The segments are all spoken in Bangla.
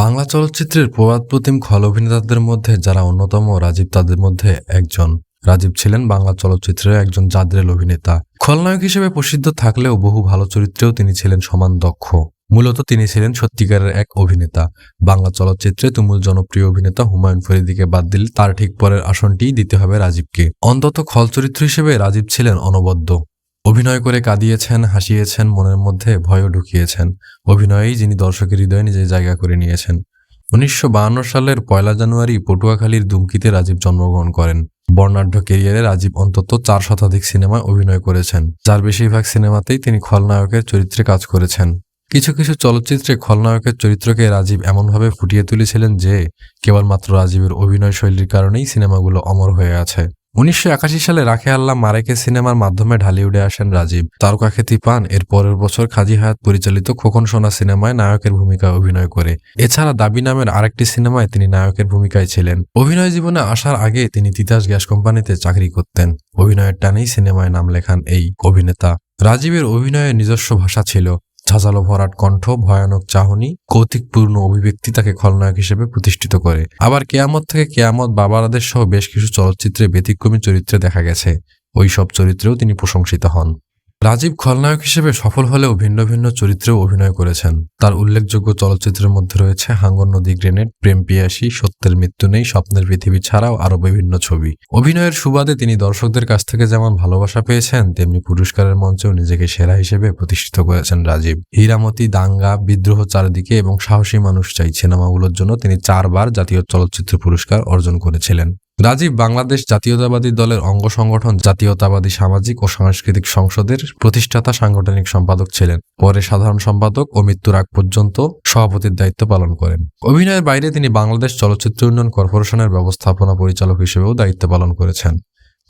বাংলা চলচ্চিত্রের প্রবাদ প্রতিম খল অভিনেতাদের মধ্যে যারা অন্যতম, রাজীব তাদের মধ্যে একজন। রাজীব ছিলেন বাংলা চলচ্চিত্রের একজন জাদ্রেল অভিনেতা। খলনায়ক হিসেবে প্রসিদ্ধ থাকলেও বহু ভালো চরিত্রেও তিনি ছিলেন সমান দক্ষ। মূলত তিনি ছিলেন সত্যিকারের এক অভিনেতা। বাংলা চলচ্চিত্রে তুমুল জনপ্রিয় অভিনেতা হুমায়ুন ফরিদিকে বাদ দিলে তার ঠিক পরের আসনটিই দিতে হবে রাজীবকে। অন্তত খল চরিত্র হিসেবে রাজীব ছিলেন অনবদ্য। অভিনয় করে কাঁদিয়েছেন, হাসিয়েছেন, মনের মধ্যে ভয়ও ঢুকিয়েছেন। অভিনয়েই যিনি দর্শকের হৃদয়ে নিজের জায়গা করে নিয়েছেন। উনিশশো সালের পয়লা জানুয়ারি পটুয়াখালীর দুমকিতে রাজীব জন্মগ্রহণ করেন। বর্ণাঢ্য কেরিয়ারে রাজীব অন্তত চার শতাধিক সিনেমায় অভিনয় করেছেন। যার বেশিরভাগ সিনেমাতেই তিনি খলনায়কের চরিত্রে কাজ করেছেন। কিছু কিছু চলচ্চিত্রে খলনায়কের চরিত্রকে রাজীব এমনভাবে ফুটিয়ে তুলেছিলেন যে, কেবলমাত্র রাজীবের অভিনয় শৈলীর কারণেই সিনেমাগুলো অমর হয়ে আছে। উনিশশো একাশি সালে রাখে আল্লাহ মারেকে সিনেমার মাধ্যমে ঢালিউডে আসেন রাজীব। তারকাখ্যাতি পান। এর পরের বছর খাজি হায়াত পরিচালিত খোকন সোনা সিনেমায় নায়কের ভূমিকায় অভিনয় করে। এছাড়া দাবি নামের আরেকটি সিনেমায় তিনি নায়কের ভূমিকায় ছিলেন। অভিনয় জীবনে আসার আগে তিনি তিতাস গ্যাস কোম্পানিতে চাকরি করতেন। অভিনয়ের টানেই সিনেমায় নাম লেখান এই অভিনেতা। রাজীবের অভিনয়ের নিজস্ব ভাষা ছিল। ঝাঁঝালো ভরাট কণ্ঠ ভয়ানক চাহনি, কৌতিকপূর্ণ অভিব্যক্তি তাকে খলনায়ক হিসেবে প্রতিষ্ঠিত করে। আবার কেয়ামত থেকে কেয়ামত বাবার আদেশ সহ বেশ কিছু চলচ্চিত্রে ব্যতিক্রমী চরিত্রে দেখা গেছে। ওই সব চরিত্রেও তিনি প্রশংসিত হন। রাজীব খলনায়ক হিসেবে সফল হলেও ভিন্ন ভিন্ন চরিত্রেও অভিনয় করেছেন। তার উল্লেখযোগ্য চলচ্চিত্রের মধ্যে রয়েছে হাঙ্গর নদী গ্রেনেড, প্রেম পিয়াসী, সত্যের মৃত্যু নেই, স্বপ্নের পৃথিবী ছাড়াও আরও বিভিন্ন ছবি। অভিনয়ের সুবাদে তিনি দর্শকদের কাছ থেকে যেমন ভালোবাসা পেয়েছেন, তেমনি পুরস্কারের মঞ্চেও নিজেকে সেরা হিসেবে প্রতিষ্ঠিত করেছেন রাজীব। হীরামতি, দাঙ্গা, বিদ্রোহ চারিদিকে এবং সাহসী মানুষ চাই সিনেমাগুলোর জন্য তিনি চারবার জাতীয় চলচ্চিত্র পুরস্কার অর্জন করেছিলেন। রাজীব বাংলাদেশ জাতীয়তাবাদী দলের অঙ্গ সংগঠন জাতীয়তাবাদী সামাজিক ও সাংস্কৃতিক সংসদের প্রতিষ্ঠাতা সাংগঠনিক সম্পাদক ছিলেন। পরে সাধারণ সম্পাদক ও মৃত্যুর আগ পর্যন্ত সভাপতির দায়িত্ব পালন করেন। অভিনয়ের বাইরে তিনি বাংলাদেশ চলচ্চিত্র উন্নয়ন কর্পোরেশনের ব্যবস্থাপনা পরিচালক হিসেবেও দায়িত্ব পালন করেছেন।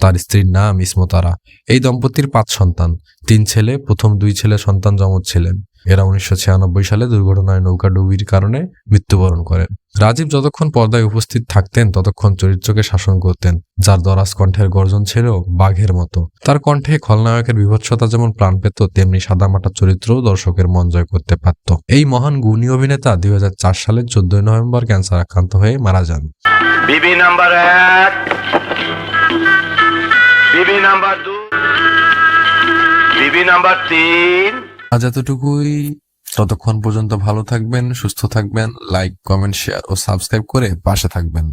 তার স্ত্রীর নাম ইসমতারা। এই দম্পতির পাঁচ সন্তান। তিন ছেলে, প্রথম দুই ছেলে সন্তান যমজ ছিলেন। এরা উনিশশো ছিয়ানব্বই সালে দুর্ঘটনায় নৌকা ডুবির কারণে মৃত্যুবরণ করেন রাজীব যতক্ষণ পর্দায় উপস্থিত থাকতেন, ততক্ষণ চরিত্রকে শাসন করতেন, যার দরাজ কণ্ঠের গর্জন ছিল বাঘের মতো। তার কণ্ঠে খলনায়কের বিভৎসতা যেমন প্রাণ পেত, তেমনি সাদামাটা চরিত্রও দর্শকের মন জয় করতে পারত। এই মহান গুণী অভিনেতা দুই হাজার চার সালের চোদ্দই নভেম্বর ক্যান্সার আক্রান্ত হয়ে মারা যান। বিবি নাম্বার তিন। আজ এতটুকুই ততক্ষণ পর্যন্ত ভালো থাকবেন, সুস্থ থাকবেন লাইক কমেন্ট শেয়ার ও সাবস্ক্রাইব করে পাশে থাকবেন।